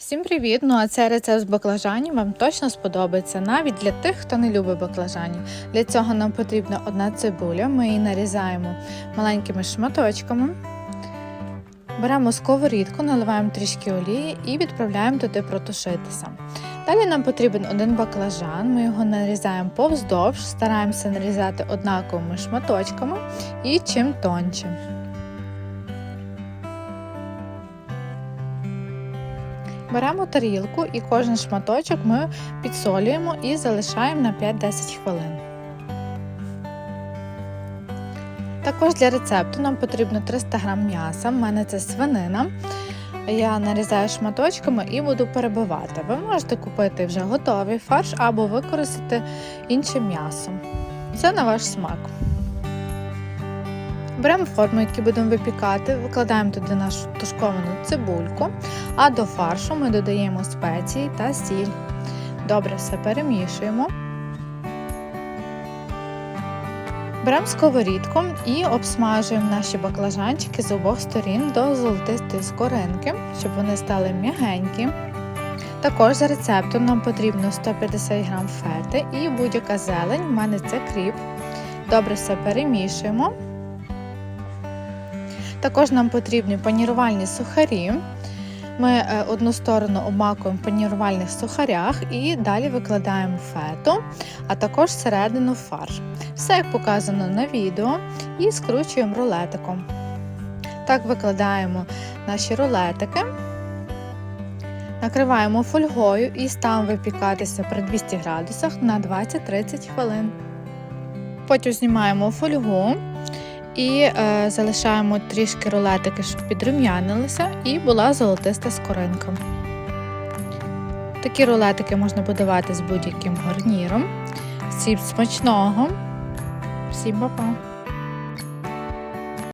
Всім привіт! Ну а цей рецепт з баклажанів вам точно сподобається навіть для тих, хто не любить баклажанів. Для цього нам потрібна одна цибуля. Ми її нарізаємо маленькими шматочками. Беремо сковорідку, наливаємо трішки олії і відправляємо туди протушитися. Далі нам потрібен один баклажан, ми його нарізаємо повздовж, стараємося нарізати однаковими шматочками і чим тонче. Беремо тарілку і кожен шматочок ми підсолюємо і залишаємо на 5-10 хвилин. Також для рецепту нам потрібно 300 г м'яса. У мене це свинина. Я нарізаю шматочками і буду перебивати. Ви можете купити вже готовий фарш або використати інше м'ясо. Це на ваш смак. Беремо форму, які будемо випікати, викладаємо туди нашу тушковану цибульку, а до фаршу ми додаємо спеції та сіль. Добре все перемішуємо. Беремо сковорідку і обсмажуємо наші баклажанчики з обох сторін до золотистої скоринки, щоб вони стали м'ягенькі. Також за рецептом нам потрібно 150 г фети і будь-яка зелень, в мене це кріп. Добре все перемішуємо. Також нам потрібні панірувальні сухарі. Ми е, одну сторону обмакуємо в панірувальних сухарях і далі викладаємо фету, а також всередину фарш. Все як показано на відео, і скручуємо рулетиком. Так викладаємо наші рулетики, накриваємо фольгою і ставимо випікатися при 200 градусах на 20-30 хвилин. Потім знімаємо фольгу. І е, залишаємо трішки рулетики, щоб підрум'янилися, і була золотиста скоринка. Такі рулетики можна подавати з будь-яким гарніром. Всім смачного! Всім па-па!